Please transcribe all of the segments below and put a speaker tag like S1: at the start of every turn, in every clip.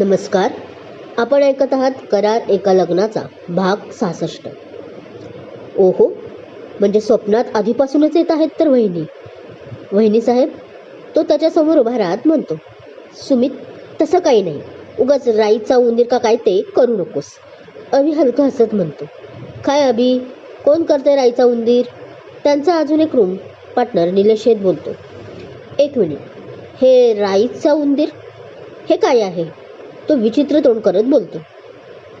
S1: नमस्कार. आपण ऐकत आहात करार एका लग्नाचा भाग सहासष्ट. ओहो म्हणजे स्वप्नात आधीपासूनच येत आहेत तर वहिनी. वहिनी साहेब तो त्याच्यासमोर उभा राहत म्हणतो सुमित तसं काही नाही. उगाच राईचा उंदीर का काय ते करू नकोस. अभि हलकं हसत म्हणतो काय अभि? कोण करते राईचा उंदीर? त्यांचा अजून एक रूम पार्टनर निलेश बोलतो एक मिनिट. हे राईचा उंदीर? हे काय आहे? तो विचित्र तोंड करत बोलतो.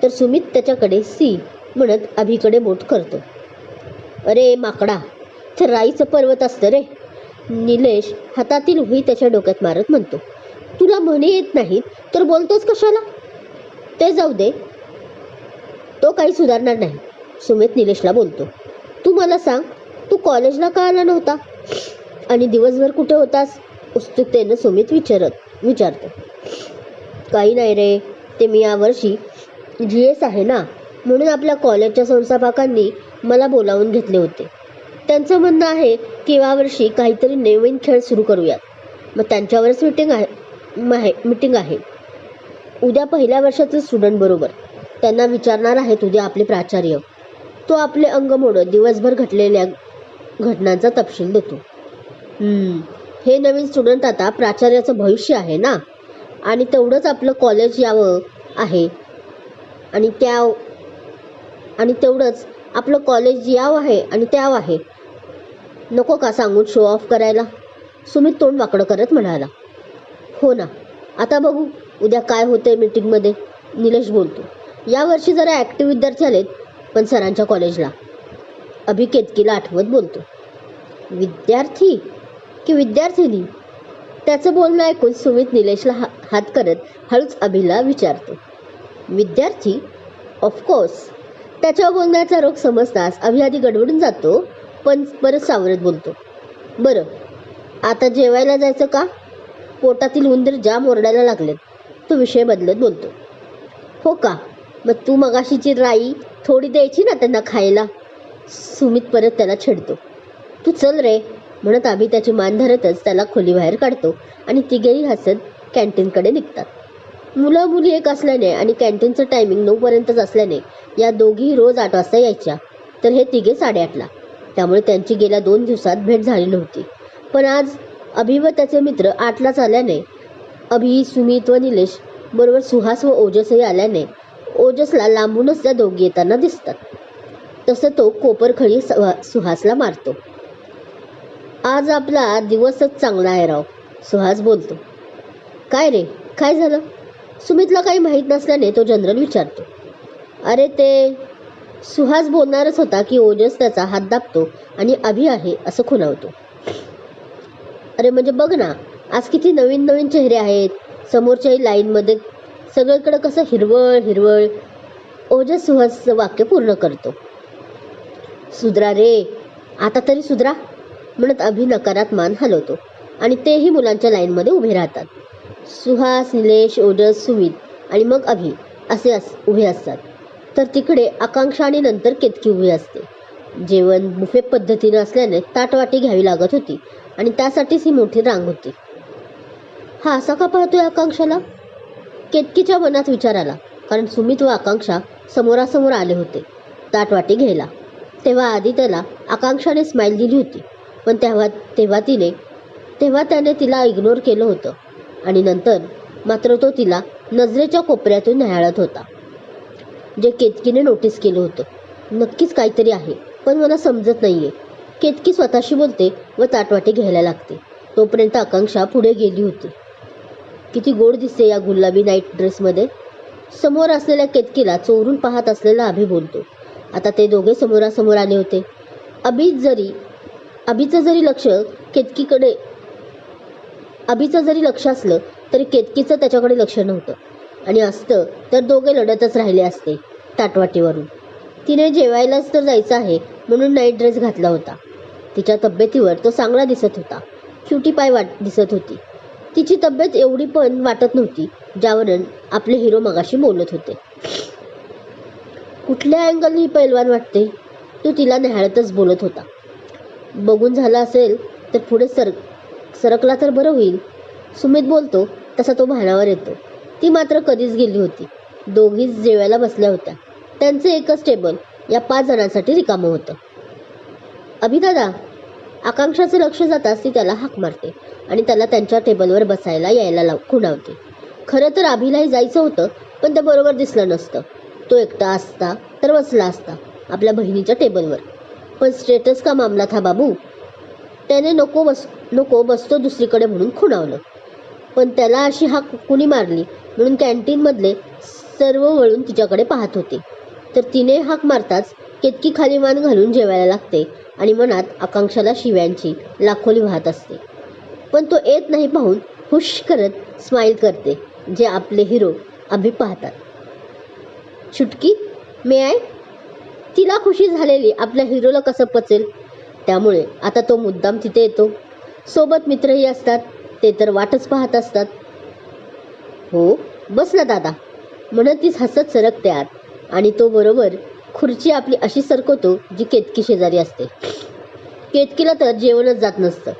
S1: तर सुमित त्याच्याकडे सी म्हणत अभिकडे बोट करतो. अरे माकडा तर राईचं पर्वत असतं रे. निलेश हातातील हुई त्याच्या डोक्यात मारत म्हणतो. तुला म्हणे येत नाहीत तर बोलतोस कशाला? ते जाऊ दे. तो काही सुधारणार नाही. सुमित निलेशला बोलतो. तू मला सांग तू कॉलेजला का आला नव्हता? आणि दिवसभर कुठे होतास? उत्सुकतेनं सुमित विचारत विचारतो. काही नाही रे. ते मी यावर्षी जी एस आहे ना? म्हणून आपल्या कॉलेजच्या संस्थापकांनी मला बोलावून घेतले होते. त्यांचं म्हणणं आहे की यावर्षी काहीतरी नवीन खेळ सुरू करूयात. मग त्यांच्यावरच मिटिंग आहे माहे मिटिंग आहे. उद्या पहिल्या वर्षाचे स्टुडंट बरोबर. त्यांना विचारणार आहेत उद्या आपले प्राचार्य. तो आपले अंग मोडत दिवसभर घटलेल्या घटनांचा तपशील देतो. हे नवीन स्टुडंट आता प्राचार्याचं भविष्य आहे ना? आणि तेवढंच आपलं कॉलेज यावं आहे. आणि त्या आणि तेवढंच आपलं कॉलेज याव आहे आणि त्याव आहे. नको का सांगून शो ऑफ करायला? सुमित तोंड वाकडं करत म्हणाला. हो ना. आता बघू उद्या काय होतंय मीटिंगमध्ये निलेश बोलतो. यावर्षी जरा ॲक्टिव्ह विद्यार्थी आलेत पण सरांच्या कॉलेजला अभिकेतकीला आठवत बोलतो. विद्यार्थी? की विद्यार्थिनी? त्याचं बोलणं ऐकून सुमित निलेशला हा हात करत हळूच अभिला विचारतो. विद्यार्थी ऑफकोर्स त्याच्या बोलण्याचा रोग समजताच अभि आधी गडबडून जातो पण परत सावरत बोलतो. बरं आता जेवायला जायचं का? पोटातील उंदीर जाम ओरडायला लागलेत. तो विषय बदलत बोलतो. हो का? मग तू मगाशीची राई थोडी द्यायची ना त्यांना खायला? सुमित परत त्याला छेडतो. तू चल रे म्हणत आम्ही त्याची मान धरतच त्याला खोलीबाहेर काढतो आणि तिघेही हसत कॅन्टीनकडे निघतात. मुलं मुली एक असल्याने आणि कॅन्टीनचं टायमिंग नऊपर्यंतच असल्याने या दोघीही रोज आठ वाजता यायच्या. तर हे तिघे साडेआठला. त्यामुळे त्यांची गेल्या दोन दिवसात भेट झाली नव्हती. पण आज अभि व त्याचे मित्र आठलाच आल्याने अभि सुमित व निलेश बरोबर सुहास व ओजसही आल्याने ओजसला लांबूनच त्या दोघी येताना दिसतात. तसं तो कोपरखळी सुहासला मारतो. आज आपला दिवसच चांगला आहे राव सुहास बोलतो. काय रे? काय झालं? सुमितला काही माहीत नसल्याने तो जनरल विचारतो. अरे ते सुहास बोलणारच होता की ओजस त्याचा हात दाबतो आणि अभि आहे असं खुणावतो. अरे म्हणजे बघ ना आज किती नवीन नवीन चेहरे आहेत. समोरच्याही लाईनमध्ये सगळीकडं कसं हिरवळ हिरवळ ओजस सुहासचं वाक्य पूर्ण करतो. सुधरा रे आता तरी सुधरा म्हणत अभि नकारात मान हलवतो आणि तेही मुलांच्या लाईनमध्ये उभे राहतात. सुहास निलेश ओजस सुमित आणि मग अभि असे अस उभे असतात. तर तिकडे आकांक्षा आणि नंतर केतकी उभी असते. जेवण बुफे पद्धतीनं असल्याने ताटवाटी घ्यावी लागत होती आणि त्यासाठीच ही मोठी रांग होती. हा असा का पाहतोय आकांक्षाला? केतकीच्या मनात विचार आला कारण सुमित व आकांक्षा समोरासमोर आले होते ताटवाटी घ्यायला. तेव्हा आधी त्याला आकांक्षाने स्माईल दिली होती पण तेव्हा तेव्हा तिने तेव्हा त्याने तिला इग्नोर केलं होतं. आणि नंतर मात्र तो तिला नजरेच्या कोपऱ्यातून न्याहाळत होता. जे केतकीने नोटीस केलं होतं. नक्कीच काहीतरी आहे पण मला समजत नाहीये. केतकी स्वतःशी बोलते व ताटवाटी घ्यायला लागते. तोपर्यंत आकांक्षा पुढे गेली होती. किती गोड दिसते या गुलाबी नाईट ड्रेसमध्ये समोर असलेल्या केतकीला चोरून पाहत असलेला अभि बोलतो. आता ते दोघे समोरासमोर आले होते. अभि जरी अभिचं जरी लक्ष केतकीकडे अभिचं जरी लक्ष असलं तरी केतकीचं त्याच्याकडे लक्ष नव्हतं. आणि असतं तर दोघे लढतच राहिले असते ताटवाटीवरून. तिने जेवायलाच तर जायचं आहे म्हणून नाईट ड्रेस घातला होता. तिच्या तब्येतीवर तो चांगला दिसत होता. क्युटी पाय वाट दिसत होती. तिची तब्येत एवढी पण वाटत नव्हती ज्यावरून आपले हिरो मगाशी बोलत होते. कुठल्या अँगल ही पैलवान वाटते? तो तिला न्याहाळतच बोलत होता. बघून झालं असेल तर पुढे सर सरकला तर बरं होईल. सुमित बोलतो तसा तो भानावर येतो. ती मात्र कधीच गेली होती. दोघीच जेवायला बसल्या होत्या. त्यांचं एकच टेबल या पाच जणांसाठी रिकामं होतं. अभिदादा आकांक्षाचं लक्ष जाताच ती त्याला हाक मारते आणि त्याला त्यांच्या टेबलवर बसायला यायला लाव खुणावते. खरं तर अभिलाही जायचं होतं पण ते बरोबर दिसलं नसतं. तो एकटा असता तर बसला असता आपल्या बहिणीच्या टेबलवर. पण स्टेटस का मामला था बाबू? त्याने नको बस नको बसतो दुसरीकडे म्हणून खुणावलं. पण त्याला अशी हाक कुणी मारली म्हणून कॅन्टीनमधले सर्व वळून तिच्याकडे पाहत होते. तर तिने हाक मारताच केतकी खाली मान घालून जेवायला लागते आणि मनात आकांक्षाला शिव्यांची लाखोली वाहत असते. पण तो येत नाही पाहून हुश करत स्माईल करते जे आपले हिरो अभि पाहतात. छुटकी मे आय? तिला खुशी झालेली आपल्या हिरोला कसं पचेल? त्यामुळे आता तो मुद्दाम तिथे येतो. सोबत मित्रही असतात. ते तर वाटच पाहत असतात. हो बस ना दादा. म्हणत तीच हसत सरकते आत. आणि तो बरोबर खुर्ची आपली अशी सरकवतो जी केतकी शेजारी असते. केतकीला तर जेवणच जात नसतं.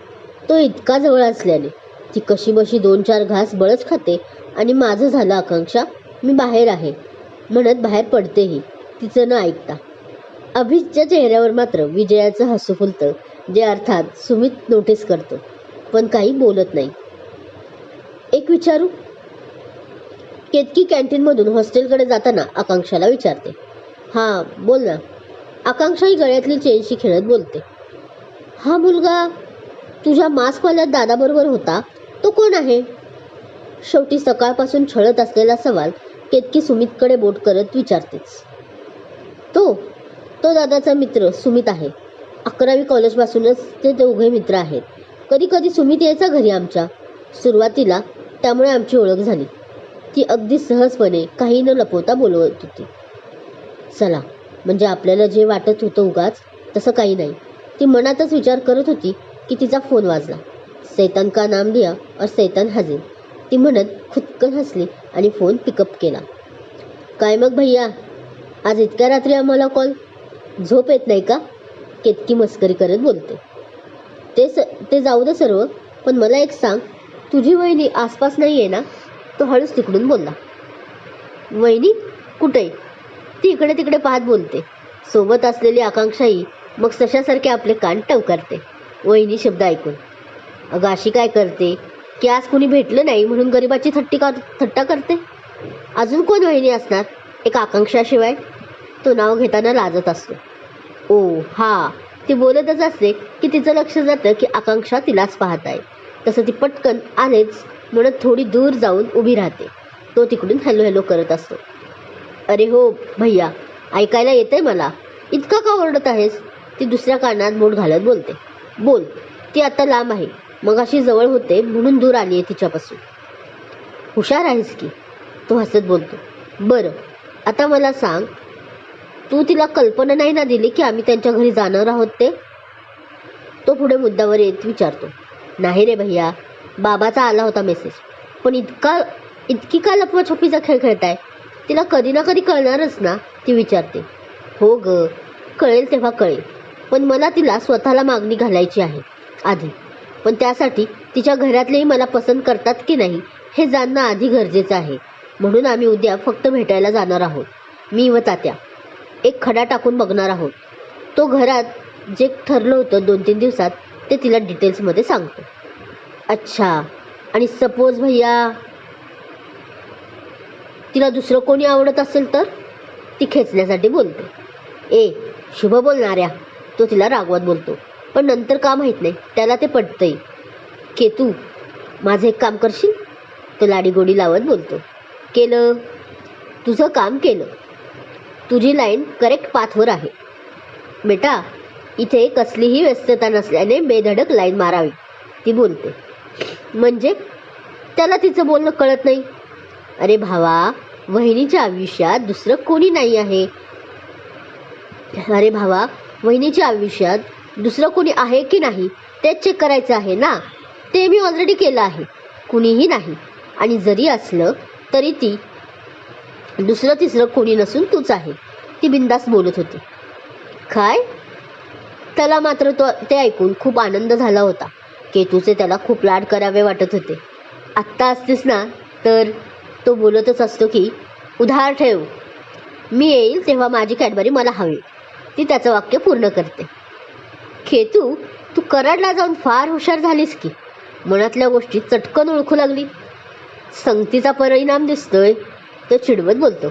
S1: तो इतका जवळ असल्याने ती कशी बशी दोन चार घास बळच खाते. आणि माझं झालं आकांक्षा मी बाहेर आहे. म्हणत बाहेर पडतेही. तिचं न ऐकता. अभिजच्या चेहऱ्यावर मात्र विजयाचं हसू फुलतं. जे अर्थात सुमित नोटीस करतो पण काही बोलत नाही. एक विचारू? केतकी कॅन्टीनमधून हॉस्टेलकडे जाताना आकांक्षाला विचारते. हां बोल ना. आकांक्षा ही गळ्यातली चेनशी खेळत बोलते. हा मुलगा तुझ्या मास्कवाल्या दादाबरोबर होता? तो कोण आहे? शेवटी सकाळपासून छळत असलेला सवाल केतकी सुमितकडे बोट करत विचारतेच. तो तो दादाचा मित्र सुमित आहे. अकरावी कॉलेजपासूनच ते दोघे मित्र आहेत. कधी कधी सुमित यायचा घरी आमच्या. सुरुवातीला त्यामुळे आमची ओळख झाली. ती अगदी सहजपणे काही न लपवता बोलवत होती. चला म्हणजे आपल्याला जे वाटत होतं उगाच तसं काही नाही ती मनातच विचार करत होती की तिचा फोन वाजला. सैतान का नाम लिया और सैतान हजेल ती म्हणत खुदकन हसली आणि फोन पिकअप केला. काय मग भैया आज इतक्या रात्री आम्हाला कॉल झोप येत नाही का? केतकी मस्करी करत बोलते. ते स ते जाऊ दे सर्व पण मला एक सांग तुझी वहिनी आसपास नाही आहे ना तो हळूच तिकडून बोलला. वहिनी कुठे ती इकडे तिकडे पाहत बोलते. सोबत असलेली आकांक्षाही मग सशासारखे आपले कान टवकारते. वहिनी शब्द ऐकून. अगं अशी काय करते? की आज कुणी भेटलं नाही म्हणून गरिबाची थट्टी का थट्टा करते? अजून कोण वहिनी असणार? एक आकांक्षाशिवाय तो नाव घेताना लाजत असतो. ओ हा. ती बोलतच असते की तिचं लक्ष जातं की आकांक्षा तिलाच पाहत आहे. तसं ती पटकन आलेच म्हणत थोडी दूर जाऊन उभी राहते. तो तिकडून हॅलो हॅलो करत असतो. अरे हो भैया ऐकायला येतंय मला. इतका का ओरडत आहेस? ती दुसऱ्या कानात बोट घालत बोलते. बोल ती आता लांब आहे. मग अशी जवळ होते म्हणून दूर आली आहे तिच्यापासून. हुशार आहेस की? तो हसत बोलतो. बरं आता मला सांग तू तिला कल्पना नाही ना दिली की आम्ही त्यांच्या घरी जाणार आहोत ते? तो पुढे मुद्द्यावर येत विचारतो. नाही रे भैया बाबाचा आला होता मेसेज पण इतका इतकी का लपवाछपीचा खेळ खेळताय? तिला कधी ना कधी कळणारच ना ती विचारते. हो ग कळेल तेव्हा कळेल. पण मला तिला स्वतःला मागणी घालायची आहे आधी. पण त्यासाठी तिच्या घरातलेही मला पसंत करतात की नाही हे जाणणं आधी गरजेचं आहे. म्हणून आम्ही उद्या फक्त भेटायला जाणार आहोत. मी व तात्या. एक खडा टाकून बघणार आहोत. तो घरात जे ठरलं होतं दोन तीन दिवसात ते तिला डिटेल्समध्ये सांगतो. अच्छा आणि सपोज भैया तिला दुसरं कोणी आवडत असेल तर? ती खेचण्यासाठी बोलते. ए शुभ बोलणाऱ्या तो तिला रागवत बोलतो. पण नंतर का माहीत नाही त्याला ते पटतंय. केतू माझं एक काम करशील? तो लाडीगोडी लावत बोलतो. केलं. तुझं काम केलं. तुझी लाईन करेक्ट पाथवर आहे. बेटा इथे कसलीही व्यस्तता नसल्याने बेधडक लाईन मारावी ती बोलते. म्हणजे? त्याला तिचं बोलणं कळत नाही. अरे भावा वहिनीच्या आयुष्यात दुसरं कोणी नाही आहे. अरे भावा वहिनीच्या आयुष्यात दुसरं कोणी आहे की नाही ते चेक करायचं आहे ना? ते मी ऑलरेडी केलं आहे. कुणीही नाही. आणि जरी असलं तरी ती दुसरं तिसरं कोणी नसून तूच आहे. ती बिंदास बोलत होती. काय? त्याला मात्र तो ते ऐकून खूप आनंद झाला होता. केतूचे त्याला खूप लाड करावे वाटत होते. आत्ता असतेस ना तर तो बोलतच असतो की उधार ठेव. मी येईल तेव्हा माझी कॅडबरी मला हवी. ती त्याचं वाक्य पूर्ण करते. खेतू तू कराडला जाऊन फार हुशार झालीस की. मनातल्या गोष्टी चटकन ओळखू लागली. संगतीचा परिणाम दिसतोय. तो चिडवत बोलतो.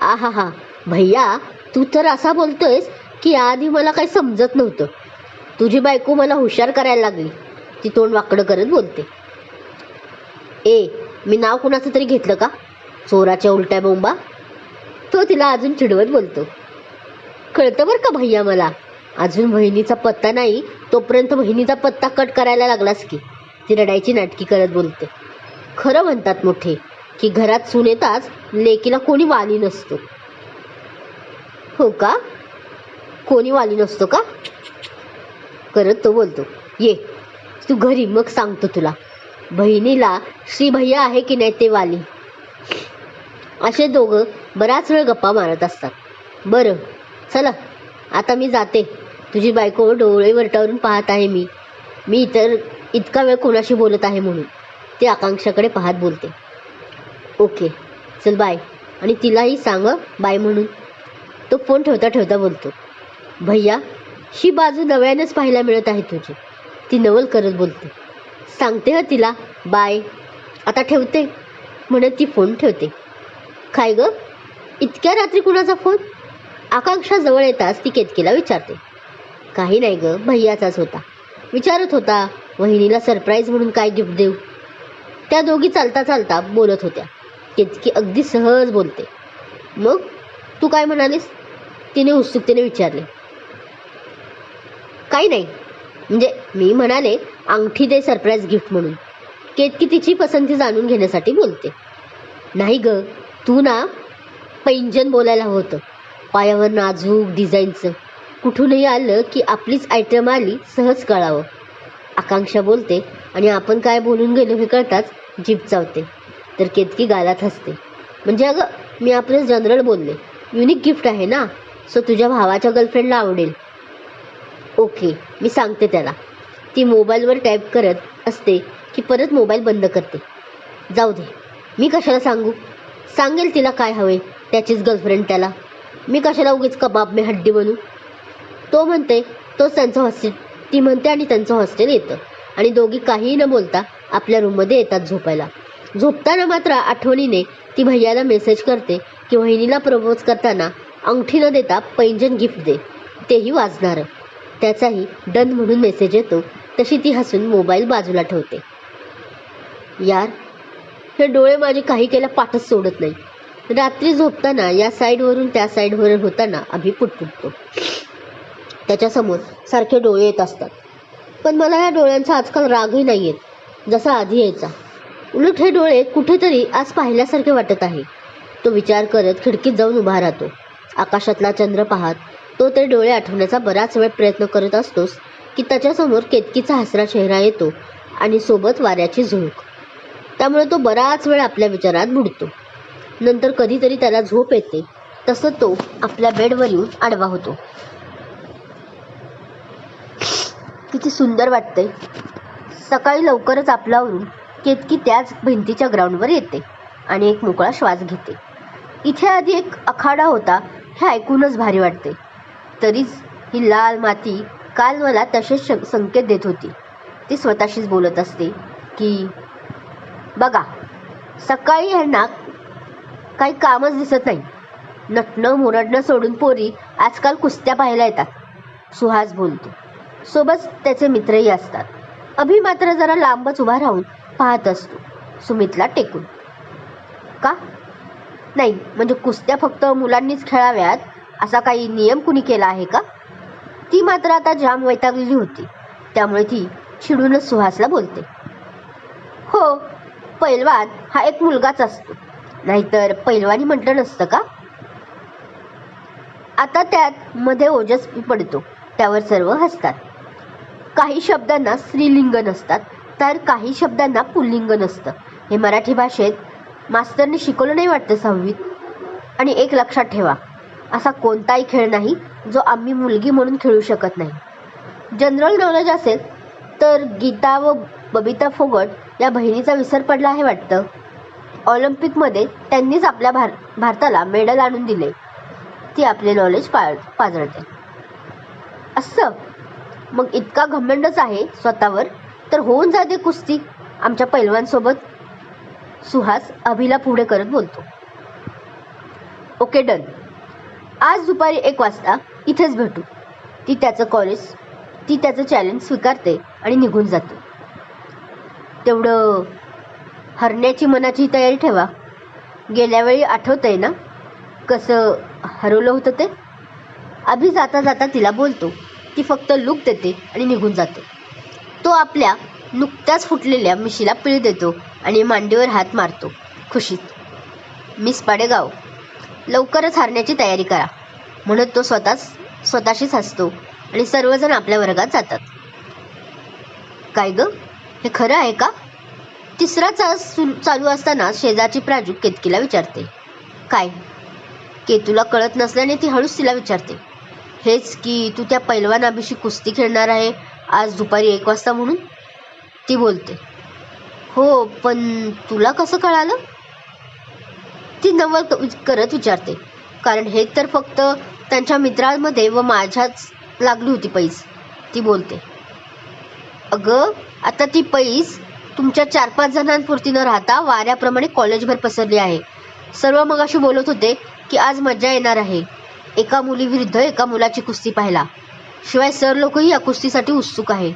S1: आहा हा भैया तू तर असा बोलतोयस की आधी मला काही समजत नव्हतं. तुझी बायको मला हुशार करायला लागली. ती तोंड वाकडं करत बोलते. ए मी नाव कुणाचं तरी घेतलं का? चोराच्या उलट्या बोंबा? तो तिला अजून चिडवत बोलतो. कळतं बरं का भैया मला? अजून बहिणीचा पत्ता नाही तोपर्यंत बहिणीचा पत्ता कट करायला लागलास की. ती रडायची नाटकी करत बोलते. खरं म्हणतात मोठे की घरात सून येताच लेकीला कोणी वाली नसतो. हो का? कोणी वाली नसतो का? करत तो बोलतो ये तू घरी मग सांगतो तुला. बहिणीला श्री भैया आहे की नाही ते वाली. असे दोघं बराच वेळ गप्पा मारत असतात. बरं चला आता मी जाते. तुझी बायको डोळे वरटावरून पाहत आहे मी. मी इतर इतका वेळ कोणाशी बोलत आहे म्हणून. ते आकांक्षाकडे पाहत बोलते. ओके चल बाय. आणि तिलाही सांग बाय म्हणून. तो फोन ठेवता ठेवता बोलतो भैया ही बाजू नव्यानेच पाहायला मिळत आहे तुझी. ती नवल करत बोलते सांगते ह तिला बाय. आता ठेवते. म्हणत ती फोन ठेवते. काय ग? इतक्या रात्री कुणाचा फोन? आकांक्षा जवळ येताच ती केतकीला विचारते. काही नाही ग भैयाचाच होता. विचारत होता वहिनीला सरप्राईज म्हणून काय गिफ्ट देऊ? त्या दोघी चालता चालता बोलत होत्या. केतकी अगदी सहज बोलते. मग तू काय म्हणालीस? तिने उत्सुकतेने विचारले. काही नाही. म्हणजे मी म्हणाले अंगठी दे सरप्राईज गिफ्ट म्हणून. केतकी तिची पसंती जाणून घेण्यासाठी बोलते. नाही ग तू ना पैंजन बोलायला होतं. पायावर नाजूक डिझाईनचं कुठूनही आलं की आपलीच आयटम आली सहज कळावं. आकांक्षा बोलते आणि आपण काय बोलून गेलो हे कळताच जीप चावते. तर केतकी गालात हसते. म्हणजे अगं मी आपले जनरल बोलले. युनिक गिफ्ट आहे ना? सो तुझ्या भावाच्या गर्लफ्रेंडला आवडेल. ओके मी सांगते त्याला. ती मोबाईलवर टाईप करत असते की परत मोबाईल बंद करते. जाऊ दे. मी कशाला सांगू? सांगेल तिला काय हवे त्याचीच गर्लफ्रेंड त्याला. मी कशाला उगीच कबाब मी हड्डी बनू? तो म्हणते तोच त्यांचं हॉस्टेल ती म्हणते आणि त्यांचं हॉस्टेल येतं. आणि दोघी काहीही न बोलता आपल्या रूममध्ये येतात झोपायला. झोपताना मात्र आठवणीने ती भैयाला मेसेज करते की वहिनीला प्रपोज करताना अंगठी न देता पैंजन गिफ्ट दे. तेही वाजणारं. त्याचाही डन म्हणून मेसेज येतो. तशी ती हसून मोबाईल बाजूला ठेवते. यार हे डोळे माझे काही केल्या पाठच सोडत नाही. रात्री झोपताना या साईडवरून त्या साईडवर होताना अभि पुटपुटतो. त्याच्यासमोर सारखे डोळे येत असतात. पण मला या डोळ्यांचा आजकाल रागही नाही येत जसा आधी यायचा. उलट हे डोळे कुठेतरी आज पाहिल्यासारखे वाटत आहे. तो विचार करत खिडकीत जाऊन उभा राहतो. आकाशातला चंद्र पाहत तो ते डोळे आठवण्याचा बराच वेळ प्रयत्न करत असतोस की त्याच्यासमोर केतकीचा हसरा चेहरा येतो आणि सोबत वाऱ्याची झुळूक. त्यामुळे तो बराच वेळ आपल्या विचारात बुडतो. नंतर कधीतरी त्याला झोप येते. तसं तो आपल्या बेडवर येऊन आडवा होतो. किती सुंदर वाटतंय. सकाळी लवकरच आपल्यावरून केतकी त्याच भिंतीच्या ग्राउंडवर येते आणि एक मोकळा श्वास घेते. इथे आधी एक अखाडा होता हे ऐकूनच भारी वाटते. तरीच ही लाल माती काल मला तसेच श- संकेत देत होती. ती स्वतःशीच बोलत असते की बघा सकाळी ह्यांना काही कामच दिसत नाही. नटणं मुरडणं सोडून पोरी आजकाल कुस्त्या पाहायला येतात. सुहास बोलतो. सोबत त्याचे मित्रही असतात. अभि मात्र जरा लांबच उभा राहून पाहत असतो. सुमितला टेकून. का? नाही म्हणजे कुस्त्या फक्त मुलांनीच खेळाव्यात? असा काही नियम कुणी केला आहे का? ती मात्र आता जाम वैतागलेली होती. त्यामुळे ती चिडूनच सुहासला बोलते. हो पैलवान हा एक मुलगाच असतो. नाहीतर पैलवानी म्हटलं नसतं का? आता त्यात मध्ये ओजस्वी पडतो. त्यावर सर्व हसतात. काही शब्दांना स्त्रीलिंग नसतात. तर काही शब्दांना पुल्लिंग नसतं. हे मराठी भाषेत मास्तरने शिकवलं नाही वाटतं सहावीत? आणि एक लक्षात ठेवा असा कोणताही खेळ नाही जो आम्ही मुलगी म्हणून खेळू शकत नाही. जनरल नॉलेज असेल तर गीता व बबिता फोगट या बहिणीचा विसर पडला आहे वाटतं. ऑलिम्पिकमध्ये त्यांनीच आपल्या भार भारताला मेडल आणून दिले. ती आपले नॉलेज पा पाजळते. असं? मग इतका घमंडच आहे स्वतःवर? तर होऊन जाते कुस्ती. आमच्या पैलवानसोबत सुहास अभिला पुढे करत बोलतो. ओके डन आज दुपारी एक वाजता इथेच भेटू. ती त्याचं कॉलेज ती त्याचं चॅलेंज स्वीकारते आणि निघून जाते. तेवढं हरण्याची मनाची तयारी ठेवा. गेल्या वेळी आठवतंय ना? कसं हरवलं होतं ते? अभि जाता जाता तिला बोलतो. ती फक्त लूक देते आणि निघून जाते. तो आपल्या नुकत्याच फुटलेल्या मिशीला पिळ देतो आणि मांडीवर हात मारतो. खुशीत. मिस पाडेगाव लवकरच हारण्याची तयारी करा. म्हणत तो स्वतःच स्वतःशीच हसतो आणि सर्वजण आपल्या वर्गात जातात. काय ग? हे खरं आहे का? तिसरा तास सु- चालू असताना शेजारची प्राजू केतकीला विचारते. काय? केतूला कळत नसल्याने ती हळूच तिला विचारते. हेच की तू त्या पैलवान अभिशी कुस्ती खेळणार आहे आज दुपारी एक वाजता म्हणून ती बोलते हो पण तुला कसं कळालं? ती नवल करत विचारते कारण हे तर फक्त त्यांच्या मित्रांमध्ये व माझ्याच लागली होती पैस. ती बोलते अगं आता ती पैस तुमच्या चार पाच जणांपुरती न राहता वाऱ्याप्रमाणे कॉलेजभर पसरली आहे. सर्व मगाशी बोलत होते की आज मजा येणार आहे. एका मुलीविरुद्ध एका मुलाची कुस्ती पाहायला. शिवाय सर लोकही या कुस्तीसाठी उत्सुक आहे.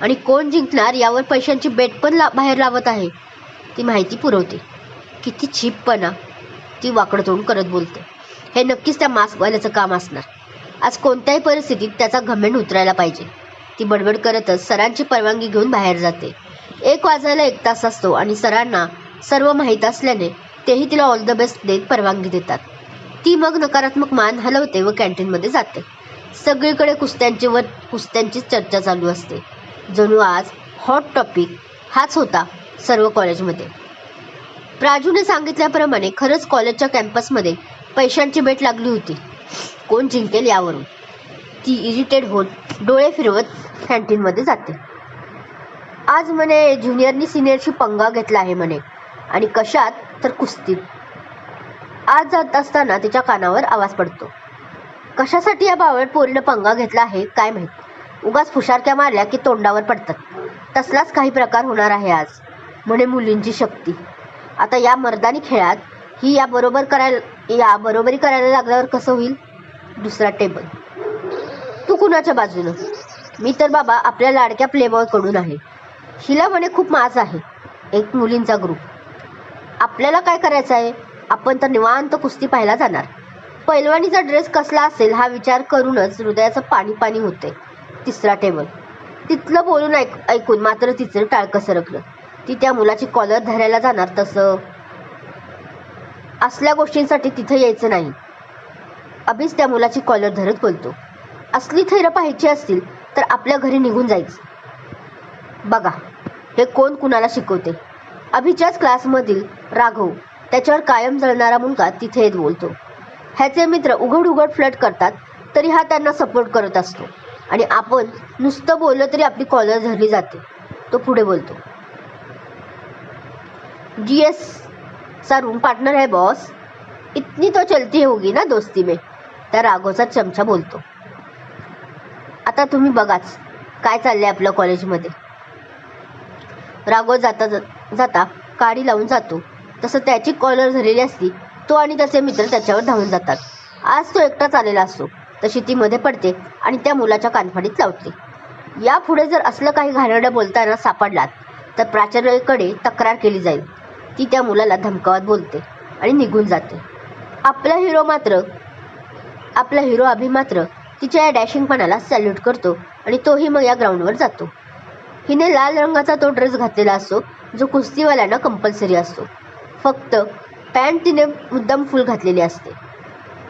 S1: आणि कोण जिंकणार यावर पैशांची बेट पण ला बाहेर लावत आहे. ती माहिती पुरवते. किती छिपपणा ती वाकडं तोंड करत बोलते. हे नक्कीच त्या मास्कवाल्याचं काम असणार. आज कोणत्याही परिस्थितीत त्याचा घमेंड उतरायला पाहिजे. ती बडबड करतच सरांची परवानगी घेऊन बाहेर जाते. एक वाजायला एक तास असतो आणि सरांना सर्व माहीत असल्याने तेही तिला ऑल द बेस्ट देत परवानगी देतात. ती मग नकारात्मक मान हलवते व कॅन्टीनमध्ये जाते. सगळीकडे कुस्त्यांची व कुस्त्यांचीच चर्चा चालू असते. जणू आज हॉट टॉपिक हाच होता सर्व कॉलेजमध्ये प्राजूने सांगितल्याप्रमाणे खरंच कॉलेजच्या कॅम्पसमध्ये पैशांची बेट लागली होती. कोण जिंकेल यावरून? ती इरिटेड होत डोळे फिरवत कॅन्टीनमध्ये जाते. आज म्हणे ज्युनियरनी सिनियरशी पंगा घेतला आहे म्हणे. आणि कशात? तर कुस्तीत. आज जात असताना तिच्या कानावर आवाज पडतो. कशासाठी या बावळ पोरीनं पंगा घेतला आहे काय माहीत? उगाच फुशारक्या मारल्या की तोंडावर पडतात. तसलाच काही प्रकार होणार आहे आज म्हणे मुलींची शक्ती. आता या मर्दानी खेळात ही या बरोबर करायला या बरोबरी करायला लागल्यावर कसं होईल? दुसरा टेबल तू कुणाच्या बाजूनं? मी तर बाबा आपल्या लाडक्या प्लेबॉयकडून आहे. हिला म्हणे खूप माज आहे एक मुलींचा ग्रुप आपल्याला काय करायचं आहे? आपण तर निवांत कुस्ती पाहायला जाणार. पैलवानीचा ड्रेस कसला असेल हा विचार करूनच हृदयाचं पाणी पाणी होते तिसरा टेबल तिथलं बोलून ऐक ऐकून मात्र तिचं टाळकं सरकलं. ती त्या मुलाची कॉलर धरायला जाणार तसं. असल्या गोष्टींसाठी तिथं यायचं नाही. अभिच त्या मुलाची कॉलर धरत बोलतो. असली थैरं पाहायची असतील तर आपल्या घरी निघून जायचं. बघा हे कोण कुणाला शिकवते? अभिच्याच क्लासमधील राघव त्याच्यावर कायम जळणारा मुलगा तिथे येत बोलतो. ह्याचे मित्र उघड उघड फ्लट करतात तरी हा त्यांना सपोर्ट करत असतो. आणि आपण नुसतं बोललं तरी आपली कॉलर धरली जाते. तो पुढे बोलतो. जी एस सा रूम पार्टनर है बॉस इतनी तो चलती होगी ना दोस्ती में? त्या राघवचा चमचा बोलतो. आता तुम्ही बघाच काय चाललंय आपल्या कॉलेजमध्ये राघव जाता जाता काडी लावून जातो. तसं त्याची कॉलर झालेली असती तो आणि त्याचे मित्र त्याच्यावर धावून जातात. आज तो एकटाच आलेला असतो तशी ती मध्ये पडते आणि त्या मुलाच्या कानफाडीत लावते यापुढे जर असलं काही घाणेरडं बोलताना सापडलात तर प्राचार्यकडे तक्रार केली जाईल. ती त्या मुलाला धमकावत बोलते आणि निघून जाते. आपला हिरो मात्र आपला हिरो अभि मात्र तिच्या या डॅशिंगपणाला सॅल्यूट करतो आणि तोही मग या ग्राउंडवर जातो. हिने लाल रंगाचा तो ड्रेस घातलेला असतो जो कुस्तीवाल्यांना कंपल्सरी असतो. फक्त पॅन्ट तिने मुद्दाम फुल घातलेली असते.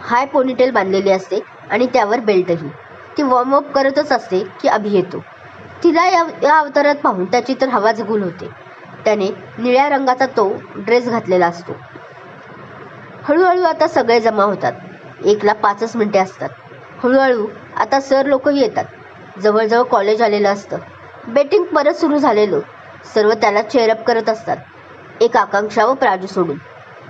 S1: हाय पोनीटेल बांधलेली असते आणि त्यावर बेल्टही. ती वॉर्मअप करतच असते की अभि येतो. तिला या या अवतारात पाहून त्याची तर हवाच गुल होते. त्याने निळ्या रंगाचा तो ड्रेस घातलेला असतो. हळूहळू आता सगळे जमा होतात. एकला पाचच मिनिटे असतात. हळूहळू आता सर लोकही येतात. जवळजवळ कॉलेज आलेलं असतं. बेटिंग परत सुरू झालेलं. सर्व त्याला चेअरअप करत असतात. एक आकांक्षा व प्राजू सोडून.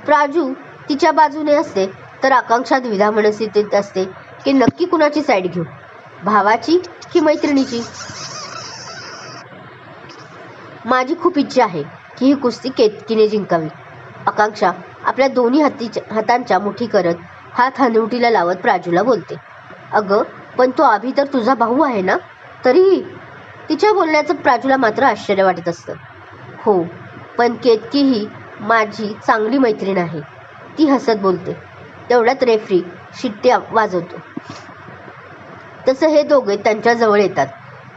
S1: प्राजू तिच्या बाजूने असते तर आकांक्षा द्विधा मनस्थितीत असते की नक्की कुणाची साईड घेऊ? भावाची की मैत्रिणीची? माझी खूप इच्छा आहे की ही कुस्ती केतकीने जिंकावी. आकांक्षा आपल्या दोन्ही हातीच्या हातांच्या मुठी करत हात हनुवटीला लावत प्राजूला बोलते. अगं पण तो आभी तर तुझा भाऊ आहे ना? तरीही तिच्या बोलण्याचं प्राजूला मात्र आश्चर्य वाटत असतं. हो पण केतकी ही माझी चांगली मैत्रीण आहे. ती हसत बोलते. तेवढ्यात रेफरी शिट्ट्या वाजवतो. तसं हे दोघे त्यांच्याजवळ येतात.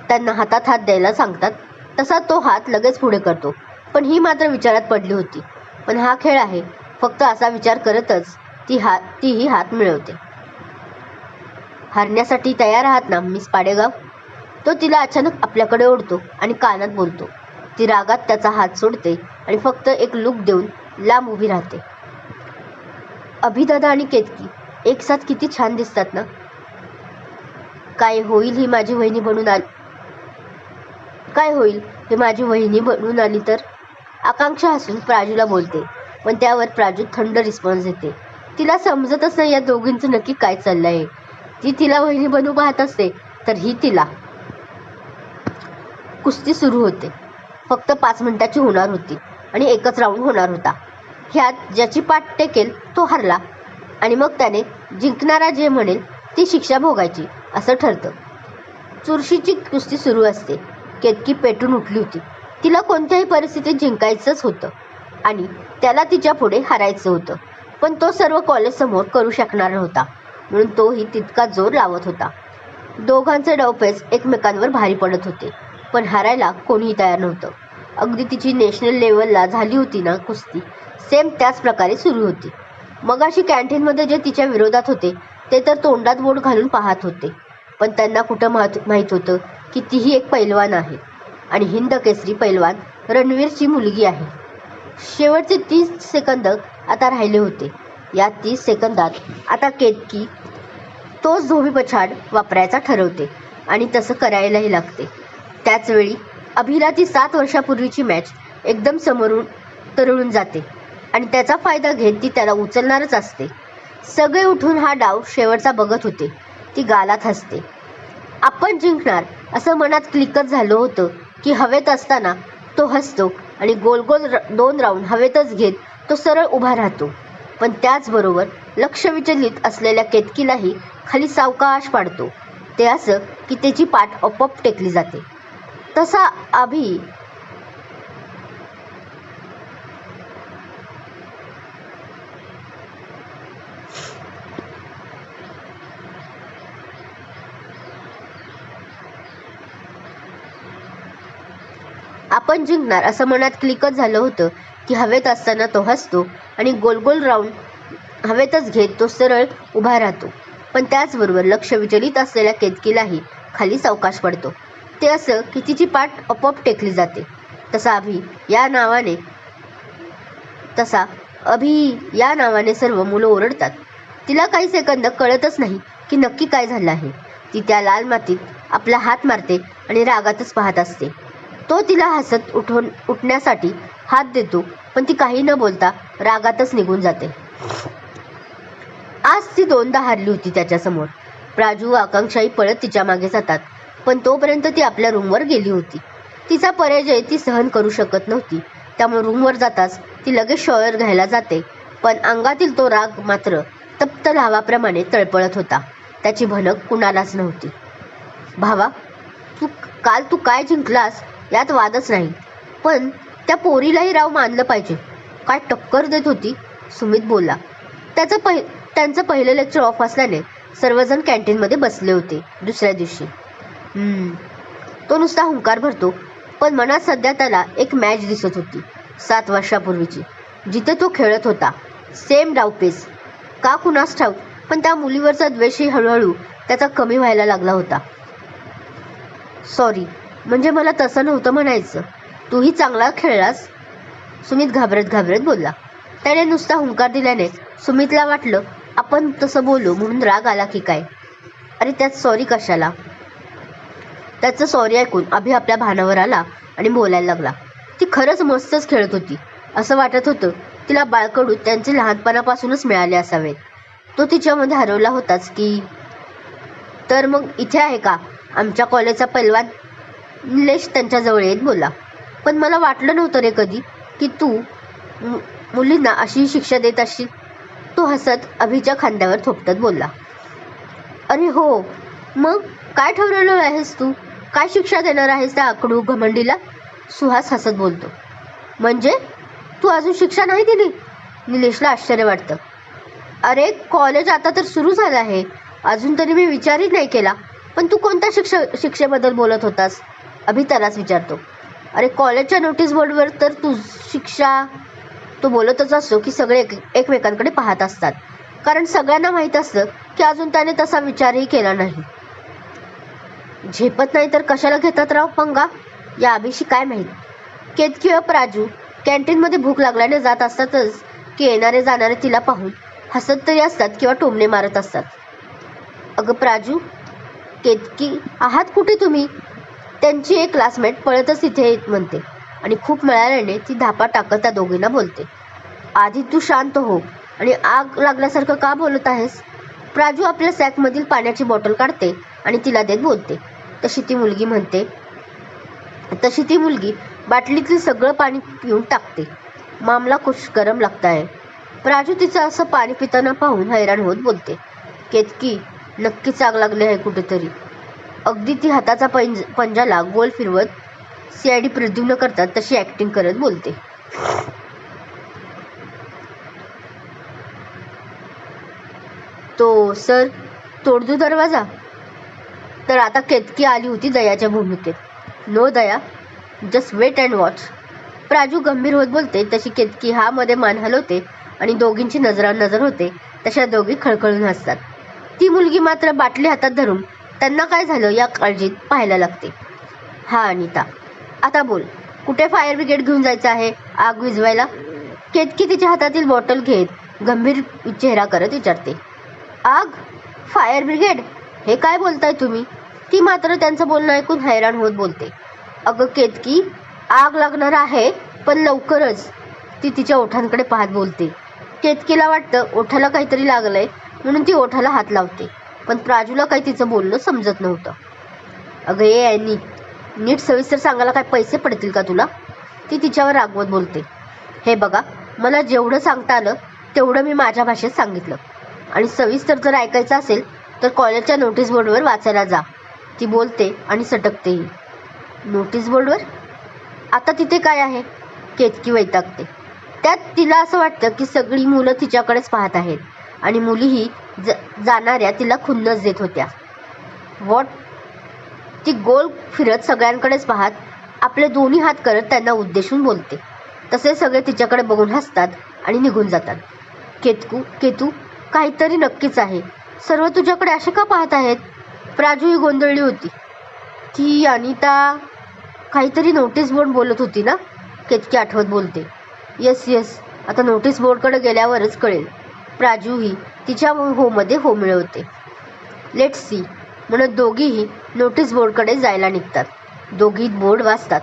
S1: त्यांना हातात हात द्यायला सांगतात. तसा तो हात लगेच पुढे करतो. पण ही मात्र विचारात पडली होती. पण हा खेळ आहे. फक्त असा विचार करतच ती हात तीही हात मिळवते. हरण्यासाठी तयार आहात ना मिस पाडेगाव? तो तिला अचानक आपल्याकडे ओढतो आणि कानात बोलतो. ती रागात त्याचा हात सोडते आणि फक्त एक लुक देऊन लांब उभी राहते. अभिदादा आणि केतकी एकसाथ किती छान दिसतात ना? काय होईल ही माझी वहिनी बनून आली? काय होईल ही माझी वहिनी बनून आली तर? आकांक्षा हसून प्राजूला बोलते पण त्यावर प्राजू थंड रिस्पॉन्स देते. तिला समजतच नाही या दोघींचं नक्की काय चाललंय. ती तिला वहिनी बनू पाहत असते तर ही तिला. कुस्ती सुरू होते. फक्त पाच मिनिटाची होणार होती आणि एकच राऊंड होणार होता. ह्यात ज्याची पाठ टेकेल तो हरला आणि मग त्याने जिंकणारा जे म्हणेल ती शिक्षा भोगायची असं ठरतं. चुरशीची कुस्ती सुरू असते. केतकी पेटून उठली होती. तिला कोणत्याही परिस्थितीत जिंकायचंच होतं आणि त्याला तिच्या पुढे हारायचं होतं. पण तो सर्व कॉलेजसमोर करू शकणार नव्हता. म्हणून तोही तितका जोर लावत होता. दोघांचे डवपेच एकमेकांवर भारी पडत होते. पण हारायला कोणीही तयार नव्हतं. अगदी तिची नॅशनल लेवलला झाली होती ना कुस्ती. सेम त्याच प्रकारे सुरू होती. मगाशी कॅन्टीनमध्ये जे तिच्या विरोधात होते ते तर तोंडात बोट घालून पाहत होते. पण त्यांना कुठं माहीत माहीत होतं की तीही एक पैलवान आहे. आणि हिंद केसरी पैलवान रणवीरची मुलगी आहे. शेवटचे तीस सेकंद आता राहिले होते. या तीस सेकंदात आता केतकी तोच धोबी पछाड वापरायचा ठरवते आणि तसं करायलाही लागते. त्याचवेळी अभिला ती सात वर्षापूर्वीची मॅच एकदम समोरून तरळून जाते आणि त्याचा फायदा घेत ती त्याला उचलणारच असते. सगळे उठून हा डाव शेवटचा बघत होते. ती गालात हसते. आपण जिंकणार असं मनात क्लिकच झालं होतं की हवेत असताना तो हसतो आणि गोल गोल दोन राऊंड हवेतच घेत तो सरळ उभा राहतो. पण त्याचबरोबर लक्ष विचलित असलेल्या केतकीलाही खाली सावकाश पाडतो. ते असं की त्याची पाठ आपोआप टेकली जाते. तसा अभि. आपण जिंकणार असं मनात क्लिकच झालं होतं की हवेत असताना तो हसतो आणि गोल गोल राऊंड हवेतच घेत तो सरळ उभा राहतो. पण त्याचबरोबर लक्ष विचलित असलेल्या केतकीलाही खाली सावकाश पडतो. ते असं की तिची पाठ आपोआप टेकली जाते. तसा अभि या नावाने तसा अभि या नावाने सर्व मुलं ओरडतात. तिला काही सेकंद कळतच नाही की नक्की काय झालं आहे. ती त्या लाल मातीत आपला हात मारते आणि रागातच पाहत असते. तो तिला हसत उठवून उठण्यासाठी हात देतो पण ती काही न बोलता रागातच निघून जाते. आज ती दोनदा हारली होती त्याच्यासमोर. प्राजू आकांक्षाही पळत तिच्यामागे जातात. पण तोपर्यंत ती आपल्या रूमवर गेली होती. तिचा पराजय ती सहन करू शकत नव्हती. त्यामुळे रूमवर जाताच ती लगेच शॉवर घ्यायला जाते. पण अंगातील तो राग मात्र तप्त लावाप्रमाणे तळपळत होता. त्याची भनक कुणालाच नव्हती. भावा तू काल तू काय जिंकलास यात वादच नाही. पण त्या पोरीलाही राव मानलं पाहिजे. काय टक्कर देत होती? सुमित बोलला. त्याचं पहि त्यांचं पहिलं लेक्चर ऑफ असल्याने सर्वजण कॅन्टीनमध्ये बसले होते दुसऱ्या दिवशी. तो नुसता हुंकार भरतो पण मनात सध्या त्याला एक मॅच दिसत होती सात वर्षापूर्वीची जिथे तो खेळत होता. सेम डावपेस का कुणास ठाऊक पण त्या मुलीवरचा द्वेषही हळूहळू त्याचा कमी व्हायला लागला होता. सॉरी म्हणजे मला तसं नव्हतं म्हणायचं. तूही चांगला खेळलास? सुमित घाबरत घाबरत बोलला. त्याने नुसता हुंकार दिल्याने सुमितला वाटलं आपण तसं बोलू म्हणून राग आला की काय? अरे त्यात सॉरी कशाला? त्याचं सॉरी ऐकून अभि आपल्या भानावर आला आणि बोलायला लागला. ती खरंच मस्तच खेळत होती. असं वाटत होतं तिला बाळकडू त्यांचे लहानपणापासूनच मिळाले असावेत तो तिच्यामध्ये हरवला होताच की तर मग इथे आहे का? आमच्या कॉलेजचा पैलवान निलेश त्यांच्याजवळ येत बोला पण मला वाटलं नव्हतं रे कधी की तू मु- मुलींना अशी शिक्षा देत असशील. तो हसत अभिच्या खांद्यावर थोपटत बोलला. अरे हो मग काय ठरवलं आहेस तू? काय शिक्षा देणार आहेस त्या आकडू घमंडीला? सुहास हसत बोलतो. म्हणजे? तू अजून शिक्षा नाही दिली? निलेशला आश्चर्य वाटतं. अरे कॉलेज आता तर सुरू झालं आहे. अजून तरी मी विचारही नाही केला. पण तू कोणत्या शिक्ष शिक्षेबद्दल बोलत होतास? अभि त्यालाच विचारतो. अरे कॉलेजच्या नोटीस बोर्डवर तर तू शिक्षा तो बोलतच असतो की सगळे एक एकमेकांकडे पाहत असतात. कारण सगळ्यांना माहीत असतं की अजून त्याने तसा विचारही केला नाही. झेपत नाही तर कशाला घेतात राव पंगा? या अभिषी काय माहीत? केतकी व प्राजू कॅन्टीनमध्ये भूक लागल्याने जात असतातच की येणारे जाणारे तिला पाहून हसत तरी असतात किंवा टोमणे मारत असतात. अगं प्राजू केतकी आहात कुठे तुम्ही? त्यांची एक क्लासमेट पळतच तिथे येत म्हणते आणि खूप मिळाल्याने ती धापा टाकत त्या दोघींना बोलते. आधी तू शांत हो आणि आग लागल्यासारखं का बोलत आहेस? प्राजू आपल्या सॅकमधील पाण्याची बॉटल काढते आणि तिला देत बोलते. तशी ती मुलगी म्हणते तशी ती मुलगी बाटलीतील सगळं पाणी पिऊन टाकते. मामला खुश गरम लागता आहे प्राजू तिचं असं पाणी पिताना पाहून हैराण होत बोलते. केतकी नक्कीच आग लागली आहे कुठेतरी. अगदी ती हाताचा पंज पंजाला गोल फिरवत सी आय डी प्रद्युम्न करतात तशी ॲक्टिंग करत बोलते. तो सर तोडदू दरवाजा. तर आता केतकी आली होती दयाच्या भूमिकेत. No Daya just wait and watch Praju गंभीर होत बोलते तशी केतकी हा मध्ये मान हलवते आणि दोघींची नजरानजर नजर होते तशा दोघी खळखळून हसतात. ती मुलगी मात्र बाटली हातात धरून त्यांना काय झालं या काळजीत पाहायला लागते. हा अनिता. आता बोल कुठे फायर ब्रिगेड घेऊन जायचं आहे? आग विझवायला? केतकी तिच्या हातातील बॉटल घेत गंभीर चेहरा करत विचारते. आग? फायर ब्रिगेड हे काय बोलताय तुम्ही? ती मात्र त्यांचं बोलणं ऐकून हैराण होत बोलते. अगं केतकी आग लागणार आहे पण लवकरच ती तिच्या ओठांकडे पाहत बोलते. केतकीला वाटतं ओठाला काहीतरी लागलंय म्हणून ती ओठाला हात लावते पण प्राजूला काही तिचं बोलणं समजत नव्हतं. अगं ये नीट नीट सविस्तर सांगायला काय पैसे पडतील का तुला? ती तिच्यावर रागवत बोलते. हे बघा मला जेवढं सांगता आलं तेवढं मी माझ्या भाषेत सांगितलं. आणि सविस्तर जर ऐकायचं असेल तर कॉलेजच्या नोटीस बोर्डवर वाचायला जा. ती बोलते आणि सटकतेही नोटीस बोर्डवर आता तिथे काय आहे? केतकी वैतागते. त्यात तिला असं वाटतं की सगळी मुलं तिच्याकडेच पाहत आहेत आणि मुलीही ज जाणाऱ्या तिला खुन्नस देत होत्या. वॉट ती गोल फिरत सगळ्यांकडेच पाहत आपले दोन्ही हात करत त्यांना उद्देशून बोलते. तसे सगळे तिच्याकडे बघून हसतात आणि निघून जातात. केतकू केतू काहीतरी नक्कीच आहे. सर्व तुझ्याकडे असे का पाहत आहेत? प्राजूही गोंधळली होती. ती अनिता काहीतरी नोटीस बोर्ड बोलत होती ना? केतकी आठवत बोलते. येस येस आता नोटीस बोर्डकडे गेल्यावरच कळेल. प्राजूही तिच्या होमध्ये हो मिळवते लेट सी म्हणत दोघीही नोटीस बोर्डकडे जायला निघतात. दोघी बोर्ड वाचतात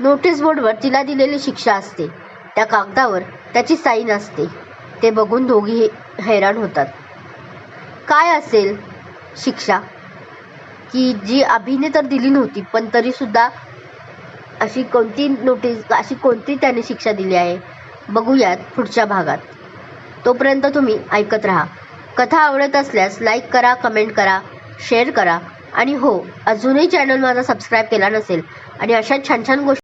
S1: नोटीस बोर्डवर तिला दिलेली शिक्षा असते. त्या कागदावर त्याची साईन असते. ते बघून दोघी हे- हैराण होतात. काय असेल शिक्षा? की जी अभिने तर दिली नव्हती पण तरीसुद्धा अशी कोणती नोटीस अशी कोणती त्याने शिक्षा दिली आहे बघूयात पुढच्या भागात. तोपर्यंत तुम्ही ऐकत राहा. कथा आवडत असल्यास लाईक करा कमेंट करा शेअर करा. आणि हो अजूनही चॅनल माझा सबस्क्राईब केला नसेल आणि अशा छान छान गोष्टी